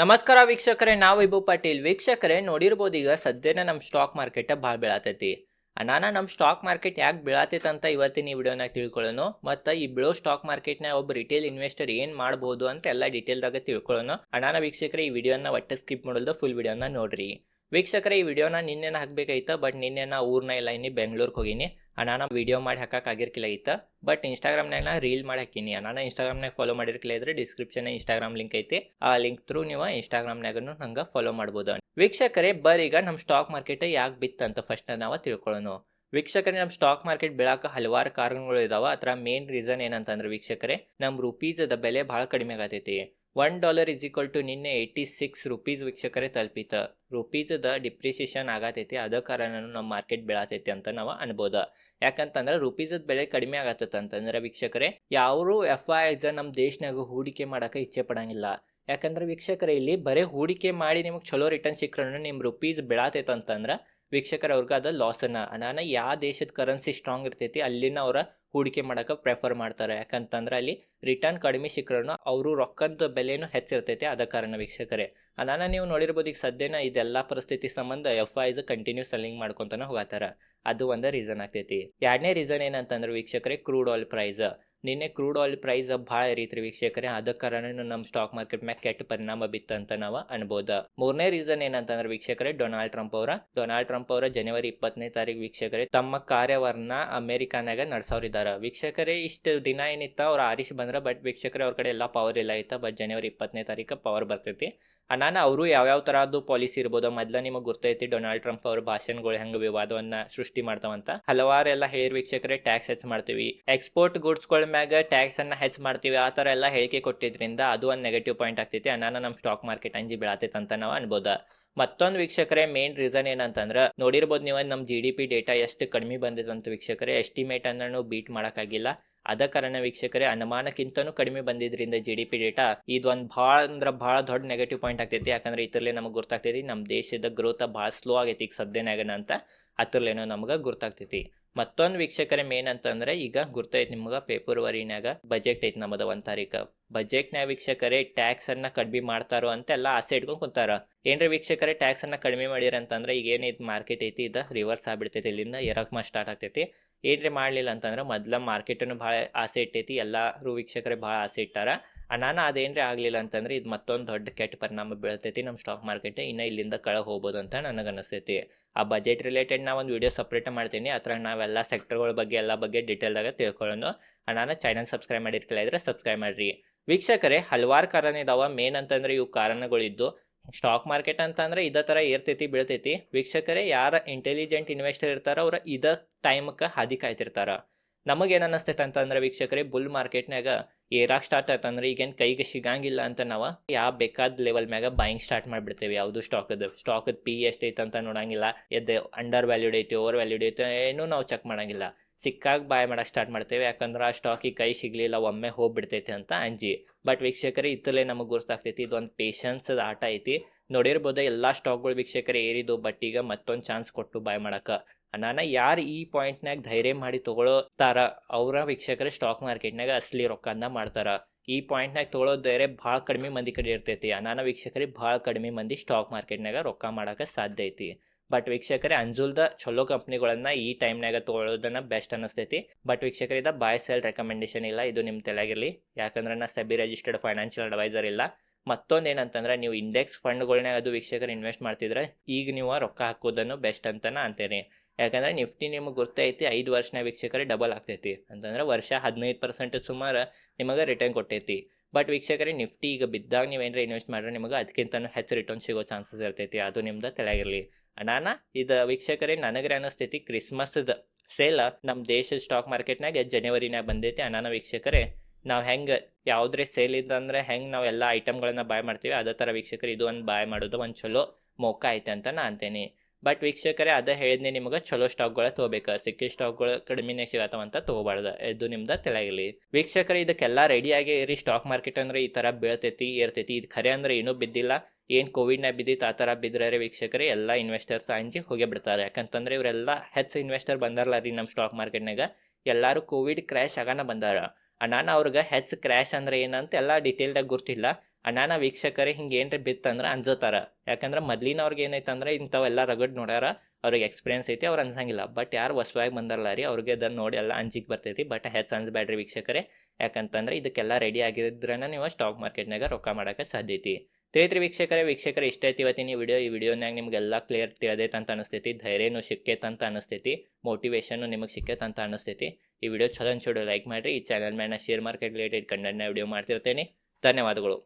ನಮಸ್ಕಾರ ವೀಕ್ಷಕರೇ, ನಾವು ವಿಭು ಪಾಟೀಲ್. ವೀಕ್ಷಕರೇ, ನೋಡಿರ್ಬೋದು ಈಗ ಸದ್ಯನೇ ನಮ್ಮ ಸ್ಟಾಕ್ ಮಾರ್ಕೆಟ್ ಭಾಳ ಬೀಳತೈತಿ. ಅನಾನ ನಮ್ಮ ಸ್ಟಾಕ್ ಮಾರ್ಕೆಟ್ ಯಾಕೆ ಬೀಳತೈತೆ ಅಂತ ಇವತ್ತಿನ ಈ ವಿಡಿಯೋನಾಗ ತಿಳ್ಕೊಳ್ಳೋಣ ಮತ್ತು ಈ ಬಿಳೋ ಸ್ಟಾಕ್ ಮಾರ್ಕೆಟ್ನಾಗ ಒಬ್ಬ ರಿಟೇಲ್ ಇನ್ವೆಸ್ಟರ್ ಏನು ಮಾಡ್ಬೋದು ಅಂತ ಎಲ್ಲ ಡೀಟೇಲ್ದಾಗ ತಿಳ್ಕೊಳ್ಳೋಣ ಅನಾನ ವೀಕ್ಷಕರೇ, ಈ ವಿಡಿಯೋನ ಒಟ್ಟೆ ಸ್ಕಿಪ್ ಮಾಡೋದು ಫುಲ್ ವಿಡಿಯೋನ ನೋಡ್ರಿ. ವೀಕ್ಷಕರೇ, ಈ ವಿಡಿಯೋನ ನಿನ್ನೆನ ಹಾಕ್ಬೇಕಾಯ್ತು ಬಟ್ ನಿನ್ನೆ ನಾ ಊರ್ನ ಇಲ್ಲ ಇನ್ನಿ ಬೆಂಗಳೂರಿಗೆ ಹೋಗಿನಿ. ಅನಾನ ವಿಡಿಯೋ ಮಾಡಿ ಹಾಕಕ್ಕೆ ಆಗಿರ್ಕಿಲ್ಲ ಐತ ಬಟ್ ಇನ್ಸ್ಟಾಗ್ರಾಮ್ನಾಗ ನಾ ರೀಲ್ ಮಾಡಿ ಹಾಕಿನಿ. ಅನಾನ ಇನ್ಸ್ಟಾಗ್ರಾಮ್ನಾಗ ಫಾಲೋ ಮಾಡಿರ್ಕಿಲ್ಲ ಇದ್ರೆ ಡಿಸ್ಕ್ರಿಪ್ಷನ್ ಇನ್ಸ್ಟಾಗ್ರಾಮ್ ಲಿಂಕ್ ಐತಿ. ಆ ಲಿಂಕ್ ಥ್ರೂ ನೀವು ಇನ್ಸ್ಟಾಗ್ರಾಮ್ನಾಗನು ಹಂಗೆ ಫಾಲೋ ಮಾಡ್ಬೋದು ವೀಕ್ಷಕರೇ ಬರೀಗ ನಮ್ಮ ಸ್ಟಾಕ್ ಮಾರ್ಕೆಟ್ ಯಾಕೆ ಬಿತ್ತಂತ ಫಸ್ಟ್ ನಾವು ತಿಳ್ಕೊಳ್ಳೋಣ ವೀಕ್ಷಕರೇ ನಮ್ಮ ಸ್ಟಾಕ್ ಮಾರ್ಕೆಟ್ ಬೀಳಾಕ ಹಲವಾರು ಕಾರಣಗಳು ಇದಾವ. ಅದರ ಮೇನ್ ರೀಸನ್ ಏನಂತಂದ್ರೆ ವೀಕ್ಷಕರೇ ನಮ್ಮ ರುಪೀಸದ ಬೆಲೆ ಭಾಳ ಕಡಿಮೆ ಆಗತೈತಿ one dollar is equal to ನಿನ್ನೆ ಏಯ್ಟಿ ಸಿಕ್ಸ್ ರುಪೀಸ್ ವೀಕ್ಷಕರೇ ತಲುಪಿತ. ರುಪೀಸದ ಡಿಪ್ರಿಸಿಯೇಷನ್ ಆಗತೈತಿ, ಅದ ಕಾರಣ ನಮ್ಮ ಮಾರ್ಕೆಟ್ ಬೆಳತೈತಿ ಅಂತ ನಾವು ಅನ್ಬೋದ. ಯಾಕಂತಂದ್ರೆ ರುಪೀಸದ ಬೆಲೆ ಕಡಿಮೆ ಆಗತ್ತಂತ ಅಂತಂದ್ರೆ ವೀಕ್ಷಕರೇ ಯಾರು ಎಫ್ ಐ ಎಸ್ ನಮ್ಮ ದೇಶನಾಗ ಹೂಡಿಕೆ ಮಾಡಕ್ಕೆ ಇಚ್ಛೆ ಪಡಂಗಿಲ್ಲ. ಯಾಕಂದ್ರೆ ವೀಕ್ಷಕರೇ, ಇಲ್ಲಿ ಬರೀ ಹೂಡಿಕೆ ಮಾಡಿ ನಿಮಗೆ ಚಲೋ ರಿಟರ್ನ್ ಸಿಕ್ಕರೂ ನಿಮ್ಮ ರುಪೀಸ್ ಬೆಳತೈತೆ ಅಂತಂದ್ರೆ ವೀಕ್ಷಕರ ಅವ್ರಿಗೆ ಅದು ಲಾಸನ್ನ ಅನಾನ ಯಾವ ದೇಶದ ಕರೆನ್ಸಿ ಸ್ಟ್ರಾಂಗ್ ಇರ್ತೈತಿ, ಅಲ್ಲಿನ ಅವರ ಹೂಡಿಕೆ ಮಾಡೋಕೆ ಪ್ರೆಫರ್ ಮಾಡ್ತಾರೆ. ಯಾಕಂತಂದ್ರೆ ಅಲ್ಲಿ ರಿಟರ್ನ್ ಕಡಿಮೆ ಸಿಕ್ಕರೂ ಅವರು ರೊಕ್ಕದ ಬೆಲೆನೂ ಹೆಚ್ಚಿರ್ತೈತೆ, ಅದ ಕಾರಣ ವೀಕ್ಷಕರೇ. ಅದನ್ನ ನೀವು ನೋಡಿರ್ಬೋದು, ಈಗ ಸದ್ಯನ ಇದೆಲ್ಲ ಪರಿಸ್ಥಿತಿ ಸಂಬಂಧ ಎಫ್ ಐಸ್ ಕಂಟಿನ್ಯೂ ಸೆಲ್ಲಿಂಗ್ ಮಾಡ್ಕೊತಾನೆ ಹೋಗತ್ತಾರ ಅದು ಒಂದು ರೀಸನ್ ಆಗ್ತೈತಿ. ಎರಡನೇ ರೀಸನ್ ಏನಂತಂದ್ರೆ ವೀಕ್ಷಕರೇ ಕ್ರೂಡ್ ಆಯಿಲ್ ಪ್ರೈಸ್ ನಿನ್ನೆ ಕ್ರೂಡ್ ಆಯಿಲ್ ಪ್ರೈಸ್ ಭಾಳ ರೀತಿ ವೀಕ್ಷಕರೇ. ಅದ ಕಾರಣ ನಮ್ಮ ಸ್ಟಾಕ್ ಮಾರ್ಕೆಟ್ ಮ್ಯಾಗ ಕೆಟ್ಟ ಪರಿಣಾಮ ಬಿತ್ತಂತ ನಾವು ಅನ್ಬೋದು. ಮೂರನೇ ರೀಸನ್ ಏನಂತಂದ್ರೆ ವೀಕ್ಷಕರೇ ಡೊನಾಲ್ಡ್ ಟ್ರಂಪ್ ಅವರ. ಡೊನಾಲ್ಡ್ ಟ್ರಂಪ್ ಅವರ ಜನವರಿ ಇಪ್ಪತ್ತನೇ ತಾರೀಕು ವೀಕ್ಷಕರೇ, ತಮ್ಮ ಕಾರ್ಯವನ್ನ ಅಮೆರಿಕಾನಾಗ ನಡೆಸೋರಿದ್ದಾರೆ ವೀಕ್ಷಕರೇ, ಇಷ್ಟು ದಿನ ಏನಿತ್ತ ಅವ್ರ ಆರಿಸಿ ಬಂದ್ರ ಬಟ್ ವೀಕ್ಷಕರೇ, ಅವ್ರ ಕಡೆ ಎಲ್ಲ ಪವರ್ ಇಲ್ಲ ಇತ್ತ ಬಟ್ ಜನವರಿ ಇಪ್ಪತ್ತನೇ ತಾರೀಕು ಪವರ್ ಬರ್ತೈತಿ. ಅಣ್ಣನ ಅವರು ಯಾವ್ಯಾವ ತರದ್ದು ಪಾಲಿಸಿ ಇರ್ಬೋದು, ಮೊದ್ಲ ನಿಮಗೆ ಗೊತ್ತೈತಿ ಡೊನಾಲ್ಡ್ ಟ್ರಂಪ್ ಅವ್ರ ಭಾಷಣಗಳು ಹೆಂಗೆ ವಿವಾದವನ್ನ ಸೃಷ್ಟಿ ಮಾಡ್ತಾವಂತ. ಹಲವಾರು ಎಲ್ಲ ಹೇಳಿ ವೀಕ್ಷಕರೇ ಟ್ಯಾಕ್ಸ್ ಹೆಚ್ಚು ಮಾಡ್ತೀವಿ. ಎಕ್ಸ್ಪೋರ್ಟ್ ಗುಡ್ಸ್ಗಳ ಮ್ಯಾಗ ಟ್ಯಾಕ್ಸ್ ಅನ್ನ ಹೆಚ್ಚು ಮಾಡ್ತೀವಿ, ಆ ಥರ ಎಲ್ಲ ಹೇಳಿಕೆ ಕೊಟ್ಟಿದ್ರಿಂದ ಅದು ಒಂದು ನೆಗೆಟಿವ್ ಪಾಯಿಂಟ್ ಆಗ್ತೈತಿ. ಅನಾನ ನಮ್ಮ ಸ್ಟಾಕ್ ಮಾರ್ಕೆಟ್ ಅಂಜಿ ಬೀಳತೈತೆ ಅಂತ ನಾವು ಅನ್ಬೋದ. ಮತ್ತೊಂದು ವೀಕ್ಷಕರೇ ಮೇನ್ ರೀಸನ್ ಏನಂತಂದ್ರೆ ನೋಡಿರ್ಬೋದು ನೀವು ನಮ್ಮ ಜಿ ಡಿ ಪಿ ಡೇಟಾ ಎಷ್ಟು ಕಡಿಮೆ ಬಂದಿದೆ ಅಂತ ವೀಕ್ಷಕರೇ ಎಸ್ಟಿಮೇಟ್ ಅನ್ನ ಬೀಟ್ ಮಾಡೋಕ್ಕಾಗಿಲ್ಲ. ಅದ ಕಾರಣ ವೀಕ್ಷಕರೇ, ಅನುಮಾನಕ್ಕಿಂತನೂ ಕಡಿಮೆ ಬಂದಿದ್ರಿಂದ ಜಿ ಡಿ ಪಿ ಡೇಟಾ ಇದೊಂದು ಭಾಳ ಅಂದ್ರೆ ಭಾಳ ದೊಡ್ಡ ನೆಗೆಟಿವ್ ಪಾಯಿಂಟ್ ಆಗ್ತೈತಿ. ಯಾಕಂದ್ರೆ ಇತರಲ್ಲಿ ನಮಗೆ ಗೊತ್ತಾಗ್ತೈತಿ ನಮ್ಮ ದೇಶದ ಗ್ರೋತ್ ಭಾಳ ಸ್ಲೋ ಆಗೈತಿ ಈಗ ಸದ್ಯನಾಗನ ಅಂತ. ಅದ್ರಲ್ಲೇನೋ ನಮಗೆ ಗೊತ್ತಾಗ್ತೈತಿ ಮತ್ತೊಂದು ವೀಕ್ಷಕರೇ ಮೇನ್ ಅಂತಂದ್ರೆ ಈಗ ಗುರ್ತೈತಿ ನಿಮ್ಗೆ ಫೆಬ್ರವರಿನಾಗ ಬಜೆಟ್ ಐತಿ ನಮ್ಮದ ಒಂದ್ ತಾರೀಕು. ಬಜೆಟ್ನಾಗ ವೀಕ್ಷಕರೇ ಟ್ಯಾಕ್ಸ್ ಅನ್ನ ಕಡಿಮೆ ಮಾಡ್ತಾರೋ ಅಂತ ಎಲ್ಲ ಆಸೆ ಇಟ್ಕೊಂಡ್ ಕುಂತಾರ. ಏನ್ರ ವೀಕ್ಷಕರೇ ಟ್ಯಾಕ್ಸ್ ಅನ್ನ ಕಡಿಮೆ ಮಾಡಿರ ಅಂತಂದ್ರೆ ಈಗ ಇದು ಮಾರ್ಕೆಟ್ ಐತಿ ಇದು ರಿವರ್ಸ್ ಆಗ್ಬಿಡ್ತೈತಿ ಇಲ್ಲಿಂದ ಎರಕ್ಮ ಸ್ಟಾರ್ಟ್ ಆಗ್ತೈತಿ. ಏನ್ರಿ ಮಾಡ್ಲಿಲ್ಲ ಅಂತಂದ್ರೆ ಮೊದ್ಲ ಮಾರ್ಕೆಟನ್ನು ಭಾಳ ಆಸೆ ಇಟ್ಟೈತಿ ಎಲ್ಲಾರು ವೀಕ್ಷಕರೇ ಭಾಳ ಆಸೆ ಇಟ್ಟಾರ. ಅನಾನ ಅದೇನ್ರಿ ಆಗಲಿಲ್ಲ ಅಂತಂದ್ರೆ ಇದು ಮತ್ತೊಂದು ದೊಡ್ಡ ಕೆಟ್ಟ ಪರಿಣಾಮ ಬೀಳ್ತೈತಿ ನಮ್ಮ ಸ್ಟಾಕ್ ಮಾರ್ಕೆಟ್ ಇನ್ನ ಇಲ್ಲಿಂದ ಕೆಳಗೆ ಹೋಗ್ಬೋದು ಅಂತ ನನಗೆ ಅನಿಸ್ತೈತಿ ಆ ಬಜೆಟ್ ರಿಲೇಟೆಡ್ ನಾ ಒಂದು ವಿಡಿಯೋ ಸಪ್ರೇಟ್ ಮಾಡ್ತೀನಿ. ಅದ್ರಾಗ ನಾವೆಲ್ಲ ಸೆಕ್ಟರ್ಗಳ ಬಗ್ಗೆ, ಎಲ್ಲ ಬಗ್ಗೆ ಡೀಟೇಲ್ದಾಗ ತಿಳ್ಕೊಳ್ಳೋಣ ನಾನು ಚಾನಲ್ ಸಬ್ಸ್ಕ್ರೈಬ್ ಮಾಡಿರ್ಕಿಲ್ಲ ಇದ್ರೆ ಸಬ್ಸ್ಕ್ರೈಬ್ ಮಾಡಿರಿ. ವೀಕ್ಷಕರೇ, ಹಲವಾರು ಕಾರಣ ಇದಾವೆ. ಮೇನ್ ಅಂತಂದ್ರೆ ಇವು ಕಾರಣಗಳಿದ್ದು. ಸ್ಟಾಕ್ ಮಾರ್ಕೆಟ್ ಅಂತಂದ್ರೆ ಇದೇ ಥರ ಏರ್ತೈತಿ, ಬೀಳ್ತೈತಿ. ವೀಕ್ಷಕರೇ, ಯಾರ ಇಂಟೆಲಿಜೆಂಟ್ ಇನ್ವೆಸ್ಟರ್ ಇರ್ತಾರ ಅವ್ರ ಇದ ಟೈಮ್ಗೆ ಹಾದಿ ಕಾಯ್ತಿರ್ತಾರ. ನಮಗೇನು ಅಂತಂದ್ರೆ ವೀಕ್ಷಕರೇ, ಬುಲ್ ಮಾರ್ಕೆಟ್ನಾಗ ಏರಾಕ್ ಸ್ಟಾರ್ಟ್ ಆಯ್ತಂದ್ರೆ ಈಗೇನು ಕೈಗೆ ಸಿಗಂಗಿಲ್ಲ ಅಂತ ನಾವು ಯಾವ ಬೇಕಾದ ಲೆವೆಲ್ ಮ್ಯಾಗ ಬಾಯಿಂಗ್ ಸ್ಟಾರ್ಟ್ ಮಾಡಿಬಿಡ್ತೇವೆ. ಯಾವುದು ಸ್ಟಾಕದ ಸ್ಟಾಕದ ಪಿ ಎಷ್ಟೈತೆ ಅಂತ ನೋಡಂಗಿಲ್ಲ. ಎದ್ದು ಅಂಡರ್ ವ್ಯಾಲ್ಯೂಡ್ ಐತಿ ಓವರ್ ವ್ಯಾಲ್ಯೂಡ್ ಐತೆ, ಏನೂ ನಾವು ಚೆಕ್ ಮಾಡಂಗಿಲ್ಲ. ಸಿಕ್ಕಾಗ ಬಾಯ್ ಮಾಡಕ್ಕೆ ಸ್ಟಾರ್ಟ್ ಮಾಡ್ತೇವೆ. ಯಾಕಂದ್ರೆ ಆ ಸ್ಟಾಕಿಗೆ ಕೈ ಸಿಗಲಿಲ್ಲ, ಒಮ್ಮೆ ಹೋಗ್ಬಿಡ್ತೈತಿ ಅಂತ ಅಂಜಿ. ಬಟ್ ವೀಕ್ಷಕರೇ, ಇತ್ತಲೇ ನಮಗೆ ಗೊತ್ತಾಗ್ತೈತಿ ಇದೊಂದು ಪೇಷನ್ಸದ ಆಟ ಐತಿ. ನೋಡಿರ್ಬೋದು, ಎಲ್ಲ ಸ್ಟಾಕ್ಗಳು ವೀಕ್ಷಕರೇ ಏರಿದು, ಬಟ್ ಈಗ ಮತ್ತೊಂದು ಚಾನ್ಸ್ ಕೊಟ್ಟು ಬಾಯ್ ಮಾಡಕ್ಕೆ ನಾನು ಯಾರು ಈ ಪಾಯಿಂಟ್ನಾಗ ಧೈರ್ಯ ಮಾಡಿ ತಗೊಳ್ಳೋತಾರ ಅವರ ವೀಕ್ಷಕರೇ ಸ್ಟಾಕ್ ಮಾರ್ಕೆಟ್ನಾಗ ಅಸಲಿ ರೊಕ್ಕನ ಮಾಡ್ತಾರ. ಈ ಪಾಯಿಂಟ್ನಾಗ ತೊಗೊಳೋ ಧೈರ್ಯ ಭಾಳ ಕಡಿಮೆ ಮಂದಿ ಕಡೆ ಇರ್ತೈತಿ. ಅನಾನ ವೀಕ್ಷಕರಿಗೆ ಭಾಳ ಕಡಿಮೆ ಮಂದಿ ಸ್ಟಾಕ್ ಮಾರ್ಕೆಟ್ನಾಗ ರೊಕ್ಕ ಮಾಡೋಕೆ ಸಾಧ್ಯ ಐತಿ. ಬಟ್ ವೀಕ್ಷಕರೇ, ಅಂಜುಲ್ದ ಚಲೋ ಕಂಪ್ನಿಗಳನ್ನ ಈ ಟೈಮ್ನಾಗ ತೊಗೊಳೋದನ್ನ ಬೆಸ್ಟ್ ಅನ್ನಿಸ್ತೈತಿ ಬಟ್ ವೀಕ್ಷಕರಿಂದ ಬಾಯ್ ಸೆಲ್ ರೆಕಮೆಂಡೇಶನ್ ಇಲ್ಲ. ಇದು ನಿಮ್ಮ ತಲೆಗಿರಲಿ ಯಾಕಂದ್ರೆ ನಾ ಸೆಬಿ ರಿಜಿಸ್ಟರ್ಡ್ ಫೈನಾನ್ಷಿಯಲ್ ಅಡ್ವೈಸರ್ ಇಲ್ಲ. ಮತ್ತೊಂದು ಏನಂತಂದ್ರೆ, ನೀವು ಇಂಡೆಕ್ಸ್ ಫಂಡ್ಗಳನ್ನೇ ಅದು ವೀಕ್ಷಕರು ಇನ್ವೆಸ್ಟ್ ಮಾಡ್ತಿದ್ರೆ, ಈಗ ನೀವು ರೊಕ್ಕ ಹಾಕೋದನ್ನು ಬೆಸ್ಟ್ ಅಂತ ಅಂತೇನೆ. ಯಾಕಂದ್ರೆ ನಿಫ್ಟಿ ನಿಮಗೆ ಗೊತ್ತೈತಿ, ಐದು ವರ್ಷನ ವೀಕ್ಷಕರು ಡಬಲ್ ಆಗ್ತೈತಿ. ಅಂತಂದ್ರೆ ವರ್ಷ ಹದಿನೈದು ಪರ್ಸೆಂಟ್ ಸುಮಾರು ನಿಮಗೆ ರಿಟರ್ನ್ ಕೊಟ್ಟೈತಿ. ಬಟ್ ವೀಕ್ಷಕರೇ, ನಿಫ್ಟಿ ಈಗ ಬಿದ್ದಾಗ ನೀವು ಏನಾರ ಇನ್ವೆಸ್ಟ್ ಮಾಡಿದ್ರೆ ನಿಮಗೆ ಅದಕ್ಕಿಂತನೂ ಹೆಚ್ಚು ರಿಟರ್ನ್ ಸಿಗೋ ಚಾನ್ಸಸ್ ಇರ್ತೈತಿ. ಅದು ನಿಮ್ದು ತಲೆಗಿರಲಿ ಅನಾನ ಇದು ವೀಕ್ಷಕರೇ ನನಗೆ ಅನಿಸ್ತೈತಿ ಕ್ರಿಸ್ಮಸ್ದ ಸೇಲ್ ನಮ್ಮ ದೇಶದ ಸ್ಟಾಕ್ ಮಾರ್ಕೆಟ್ನಾಗ ಜನವರಿನಾಗ ಬಂದೈತಿ. ಅನಾನ ವೀಕ್ಷಕರೇ, ನಾವು ಹೆಂಗೆ ಯಾವುದ್ರೆ ಸೇಲ್ ಇದ್ದಂದ್ರೆ ಹೆಂಗೆ ನಾವು ಎಲ್ಲ ಐಟಮ್ಗಳನ್ನ ಬಾಯ್ ಮಾಡ್ತೀವಿ, ಅದೇ ಥರ ವೀಕ್ಷಕರು, ಇದು ಒಂದು ಬಾಯ್ ಮಾಡೋದು ಒಂದು ಚಲೋ ಮೌಕ ಐತೆ ಅಂತ ನಾ ಅಂತೇನೆ. ಬಟ್ ವೀಕ್ಷಕರೇ, ಅದ ಹೇಳಿದ್ನೆ ನಿಮಗೆ ಚಲೋ ಸ್ಟಾಕ್ಗಳ ತೊಗೋಬೇಕು. ಸಿಕ್ಕಿ ಸ್ಟಾಕ್ಗಳು ಸಿಗತ್ತವ ಅಂತ ತೊಗೋಬಾರ್ದು. ಇದು ನಿಮ್ದು ತಲೆಗಿರಲಿ ವೀಕ್ಷಕರೇ, ಇದಕ್ಕೆಲ್ಲ ರೆಡಿಯಾಗಿ ಇರಿ. ಸ್ಟಾಕ್ ಮಾರ್ಕೆಟ್ ಅಂದ್ರೆ ಈ ಥರ ಬೀಳ್ತೈತಿ, ಏರ್ತೈತಿ. ಇದು ಖರೆ ಅಂದ್ರೆ ಏನೂ ಬಿದ್ದಿಲ್ಲ. ಏನು ಕೋವಿಡ್ನ ಬಿದ್ದಿತ್ತು ಆ ಥರ ಬಿದ್ದರೆ ವೀಕ್ಷಕರೇ, ಎಲ್ಲ ಇನ್ವೆಸ್ಟರ್ಸ್ ಅಂಜಿ ಹೋಗೇ ಬಿಡ್ತಾರೆ. ಯಾಕಂತಂದ್ರೆ ಇವರೆಲ್ಲ ಹೆಚ್ಚು ಇನ್ವೆಸ್ಟರ್ ಬಂದಾರಲ್ಲ ರೀ ನಮ್ಮ ಸ್ಟಾಕ್ ಮಾರ್ಕೆಟ್ನಾಗ ಎಲ್ಲರೂ ಕೋವಿಡ್ ಕ್ರ್ಯಾಶ್ ಆಗಾನ ಬಂದಾರ. ನಾನು ಅವ್ರಿಗೆ ಹೆಚ್ಚು ಕ್ರ್ಯಾಶ್ ಅಂದ್ರೆ ಏನಂತ ಎಲ್ಲ ಡೀಟೇಲ್ಡಾಗಿ ಗೊತ್ತಿಲ್ಲ ಅನಾನ ವೀಕ್ಷಕರೇ ಹಿಂಗೆ ಏನ್ರಿ ಬಿತ್ತಂದ್ರೆ ಅಂಜತಾರ. ಯಾಕಂದ್ರೆ ಮೊದ್ಲಿನವ್ರಿಗೆ ಏನೈತಂದ್ರೆ ಇಂಥವೆಲ್ಲ ರಗಡ್ ನೋಡ್ಯಾರ, ಅವ್ರಿಗೆ ಎಕ್ಸ್ಪೀರಿಯನ್ಸ್ ಐತಿ, ಅವ್ರು ಅನ್ಸಂಗಿಲ್ಲ. ಬಟ್ ಯಾರು ಹೊಸವಾಗಿ ಬಂದಾರಲ್ಲ ರೀ, ಅವ್ರಿಗೆ ಅದನ್ನು ನೋಡಿ ಎಲ್ಲ ಅಂಜಿಕೆ ಬರ್ತೈತಿ. ಬಟ್ ಹೆಚ್ಚು ಅನ್ಸ್ಬೇಡ್ರಿ ವೀಕ್ಷಕರೇ. ಯಾಕಂತಂದ್ರೆ ಇದಕ್ಕೆಲ್ಲ ರೆಡಿ ಆಗಿದ್ರನ ನೀವು ಸ್ಟಾಕ್ ಮಾರ್ಕೆಟ್ನಾಗ ರೊಕ್ಕ ಮಾಡೋಕ್ಕೆ ಸಾಧ್ಯತೆ ತಿಳಿತ್ರಿ ವೀಕ್ಷಕರೇ ವೀಕ್ಷಕರೇ, ಇಷ್ಟ ಐತಿ ಇವತ್ತಿನ ಈ ವಿಡಿಯೋ. ಈ ವಿಡಿಯೋನಾಗ ನಿಮ್ಗೆಲ್ಲ ಕ್ಲಿಯರ್ ತಿಳಿದೈತೆ ಅಂತ ಅನಿಸ್ತೈತಿ. ಧೈರ್ಯನೂ ಸಿಕ್ಕೈತೆ ಅಂತ ಅನಿಸ್ತೈತಿ ಮೋಟಿವೇಶನ್ನು ನಿಮಗೆ ಸಿಕ್ಕೈತೆ ಅಂತ ಅನಿಸ್ತೈತಿ. ಈ ವಿಡಿಯೋ ಚಲೋ ಅನ್ಸೋಡು ಲೈಕ್ ಮಾಡಿರಿ. ಈ ಚಾನಲ್ ಮೇಲೆ ಶೇರ್ ಮಾರ್ಕೆಟ್ ರಿಲೇಟೆಡ್ ಕಂಡಣ್ಣ ವಿಡಿಯೋ ಮಾಡ್ತಿರ್ತೇನೆ. ಧನ್ಯವಾದಗಳು.